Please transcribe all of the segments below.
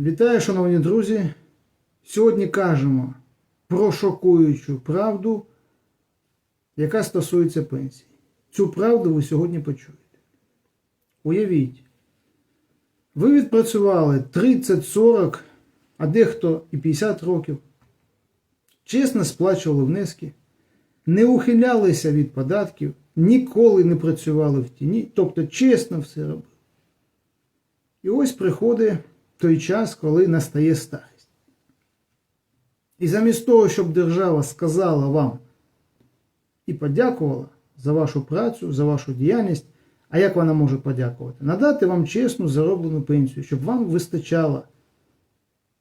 Вітаю, шановні друзі. Сьогодні кажемо про шокуючу правду, яка стосується пенсії. Цю правду ви сьогодні почуєте. Уявіть, ви відпрацювали 30-40, а дехто і 50 років, чесно сплачували внески, не ухилялися від податків, ніколи не працювали в тіні, тобто чесно все робили. І ось приходить той час, коли настає старість. І замість того, щоб держава сказала вам і подякувала за вашу працю, за вашу діяльність, а як вона може подякувати? Надати вам чесну зароблену пенсію, щоб вам вистачало,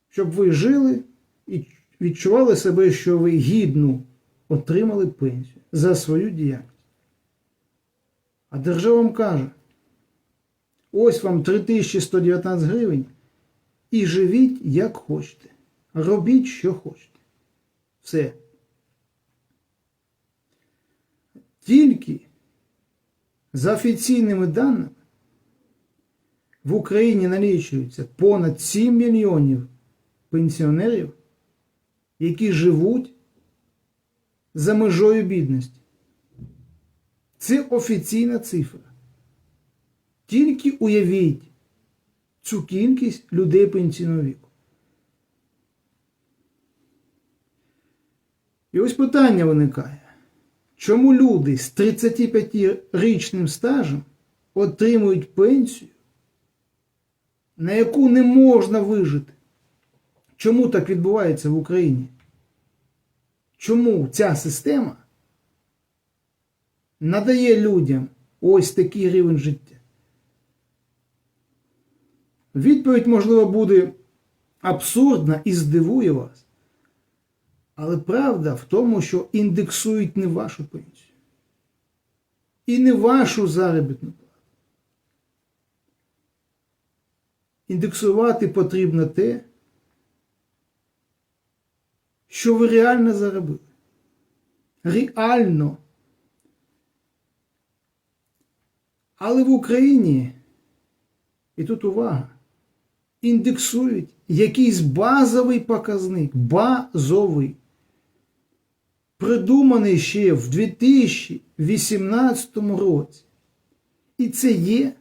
щоб ви жили і відчували себе, що ви гідну отримали пенсію за свою діяльність. А держава вам каже, ось вам 3119 гривень і живіть як хочете. Робіть, що хочете. Все. Тільки за офіційними даними в Україні налічується понад 7 мільйонів пенсіонерів, які живуть за межою бідності. Це офіційна цифра. Тільки уявіть цю кількість людей пенсійного віку. І ось питання виникає. Чому люди з 35-річним стажем отримують пенсію, на яку не можна вижити? Чому так відбувається в Україні? Чому ця система надає людям ось такий рівень життя? Відповідь, можливо, буде абсурдна і здивує вас. Але правда в тому, що індексують не вашу пенсію. І не вашу заробітну плату. Індексувати потрібно те, що ви реально заробили. Реально. Але в Україні, і тут увага, індексують якийсь базовий показник, базовий, придуманий ще в 2018 році. І це є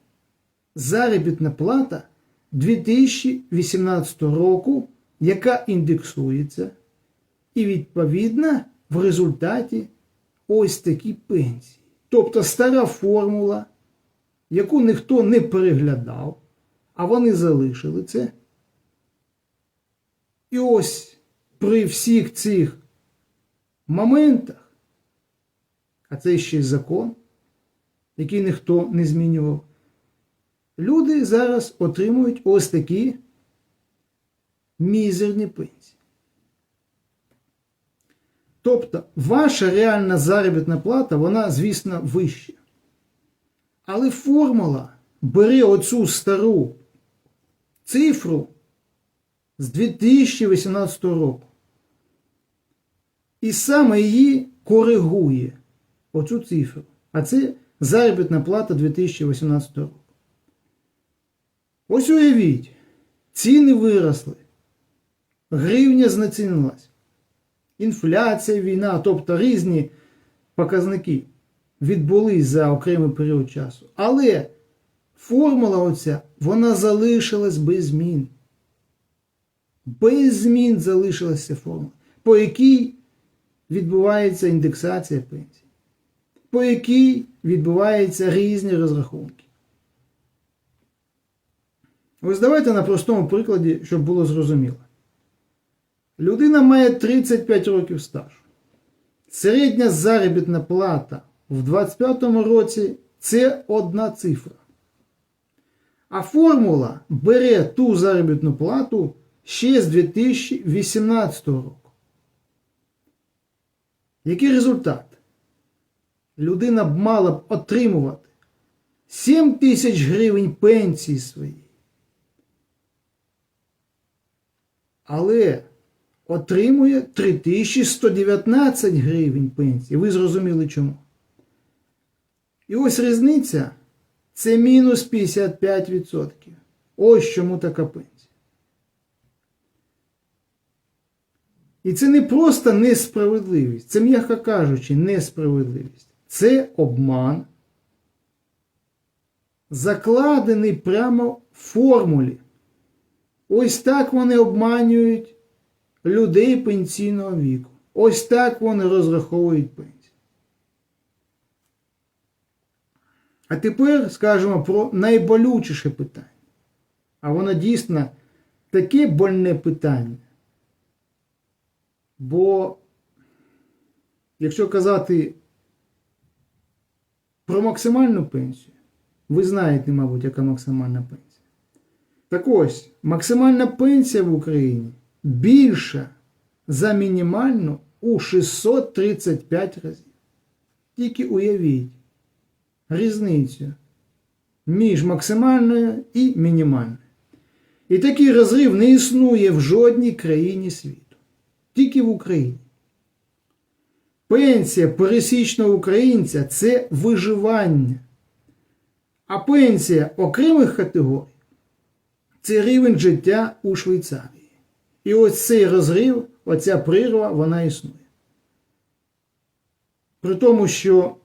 заробітна плата 2018 року, яка індексується, і відповідно в результаті ось такі пенсії. Тобто стара формула, яку ніхто не переглядав, а вони залишили це. І ось при всіх цих моментах, а це ще й закон, який ніхто не змінював, люди зараз отримують ось такі мізерні пенсії. Тобто ваша реальна заробітна плата, вона, звісно, вища. Але формула бере оцю стару цифру з 2018 року. І саме її коригує оцю цифру. А це заробітна плата 2018 року. Ось уявіть, ціни виросли, гривня знецінилась, інфляція, війна, тобто різні показники відбулись за окремий період часу. Але формула оця, вона залишилась без змін. Без змін залишилася формула, по якій відбувається індексація пенсій, по якій відбуваються різні розрахунки. Ось давайте на простому прикладі, щоб було зрозуміло. Людина має 35 років стажу. Середня заробітна плата в 2025 році це одна цифра. А формула бере ту заробітну плату ще з 2018 року. Який результат? Людина б мала б отримувати 7 тисяч гривень пенсії своєї. Але отримує 3119 гривень пенсії. Ви зрозуміли чому? І ось різниця це мінус 55%. Ось чому така пенсія. І це не просто несправедливість, це, м'яко кажучи, несправедливість. Це обман, закладений прямо в формулі. Ось так вони обманюють людей пенсійного віку. Ось так вони розраховують пенсію. А тепер скажемо про найболючіше питання. А воно дійсно таке больне питання. Бо, якщо казати про максимальну пенсію, ви знаєте, мабуть, яка максимальна пенсія. Так ось, максимальна пенсія в Україні більша за мінімальну у 635 разів. Тільки уявіть різницю між максимальною і мінімальною. І такий розрив не існує в жодній країні світу. Тільки в Україні. Пенсія пересічного українця це виживання. А пенсія окремих категорій це рівень життя у Швейцарії. І ось цей розрив, оця прірва, вона існує. При тому, що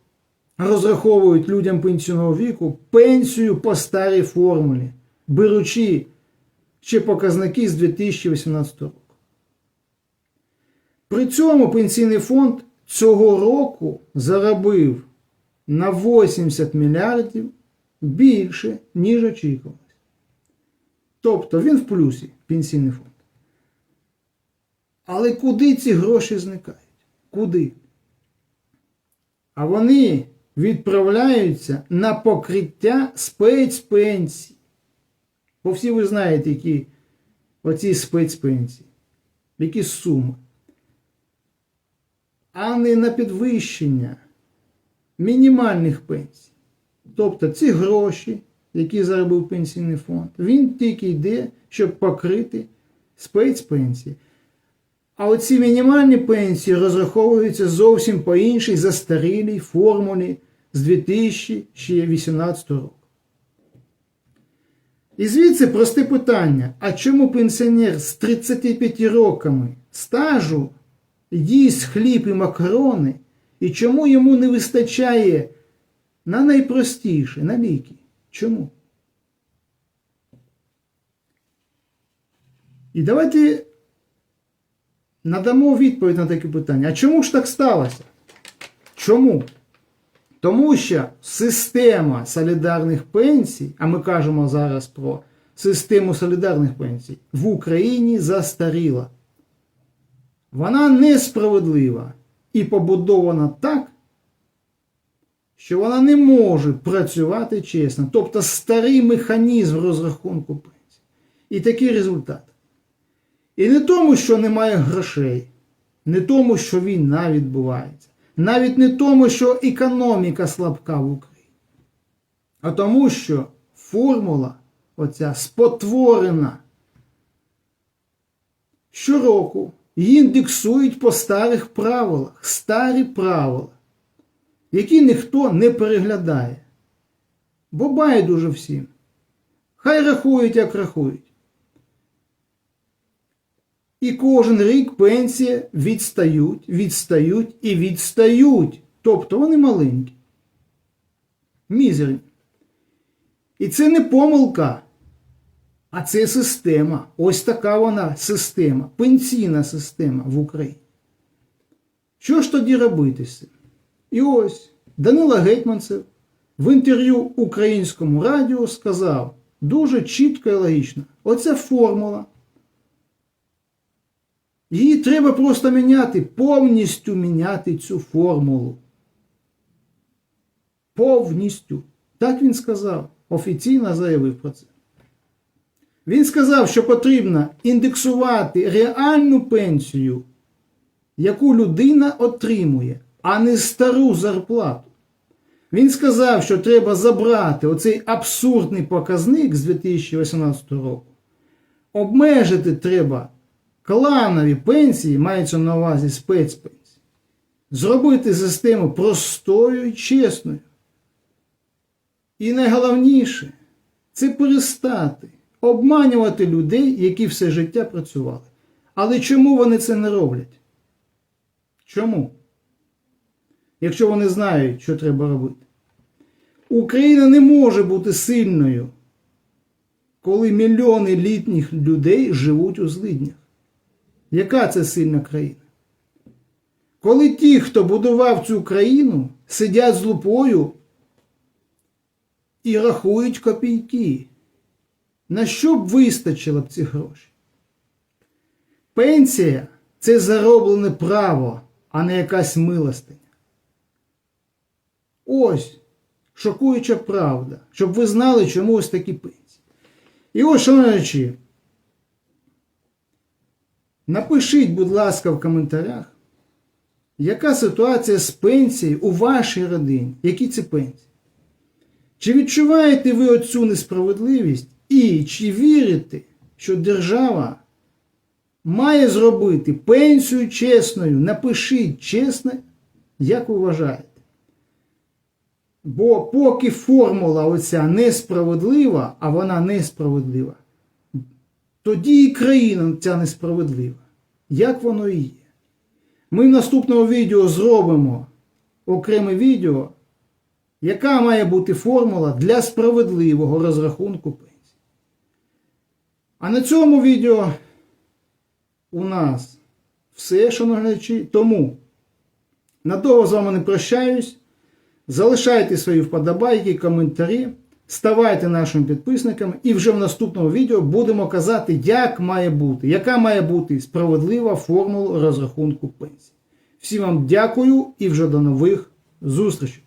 розраховують людям пенсійного віку пенсію по старій формулі, беручи ще показники з 2018 року. При цьому пенсійний фонд цього року заробив на 80 мільярдів більше, ніж очікувалось. Тобто він в плюсі пенсійний фонд. Але куди ці гроші зникають? Куди? А вони відправляються на покриття спецпенсій. Бо всі ви знаєте, які оці спецпенсії, які суми. А не на підвищення мінімальних пенсій. Тобто ці гроші, які заробив пенсійний фонд, він тільки йде, щоб покрити спецпенсії. А оці мінімальні пенсії розраховуються зовсім по іншій застарілій формулі з 2018 року. І звідси просте питання: а чому пенсіонер з 35 роками стажу їсть хліб і макарони, і чому йому не вистачає на найпростіше, на ліки? Чому? І давайте надамо відповідь на таке питання. А чому ж так сталося? Чому? Тому що система солідарних пенсій, а ми кажемо зараз про систему солідарних пенсій, в Україні застаріла. Вона несправедлива і побудована так, що вона не може працювати чесно. Тобто старий механізм розрахунку пенсій. І такий результат. І не тому, що немає грошей, не тому, що війна відбувається, навіть не тому, що економіка слабка в Україні, а тому, що формула оця спотворена. Щороку її індексують по старих правилах, старі правила, які ніхто не переглядає. Бо байдуже всім. Хай рахують, як рахують. І кожен рік пенсії відстають, відстають і відстають. Тобто вони маленькі. Мізерні. І це не помилка, а це система. Ось така вона система, пенсійна система в Україні. Що ж тоді робити? І ось Данила Гетьманцев в інтерв'ю українському радіо сказав дуже чітко і логічно: оця формула. Її треба просто міняти, повністю міняти цю формулу. Повністю. Так він сказав, офіційно заявив про це. Він сказав, що потрібно індексувати реальну пенсію, яку людина отримує, а не стару зарплату. Він сказав, що треба забрати оцей абсурдний показник з 2018 року. Обмежити треба кланові пенсії, мається на увазі спецпенсії, зробити систему простою і чесною. І найголовніше це перестати обманювати людей, які все життя працювали. Але чому вони це не роблять? Чому? Якщо вони знають, що треба робити. Україна не може бути сильною, коли мільйони літніх людей живуть у злиднях. Яка це сильна країна? Коли ті, хто будував цю країну, сидять з лупою і рахують копійки. На що б вистачило б ці гроші? Пенсія це зароблене право, а не якась милостиня. Ось шокуюча правда, щоб ви знали, чому ось такі пенсії. І ось, шановні, напишіть, будь ласка, в коментарях, яка ситуація з пенсією у вашій родині? Які це пенсії? Чи відчуваєте ви оцю несправедливість і чи вірите, що держава має зробити пенсію чесною? Напишіть чесно, як ви вважаєте. Бо поки формула оця несправедлива, а вона несправедлива, тоді і країна ця несправедлива. Як воно і є. Ми в наступному відео зробимо окреме відео, яка має бути формула для справедливого розрахунку пенсії. А на цьому відео у нас все, шановні глядачі. Тому надовго з вами не прощаюсь. Залишайте свої вподобайки, коментарі, ставайте нашими підписниками, і вже в наступному відео будемо казати, як має бути, яка має бути справедлива формула розрахунку пенсії. Всім вам дякую і вже до нових зустрічей!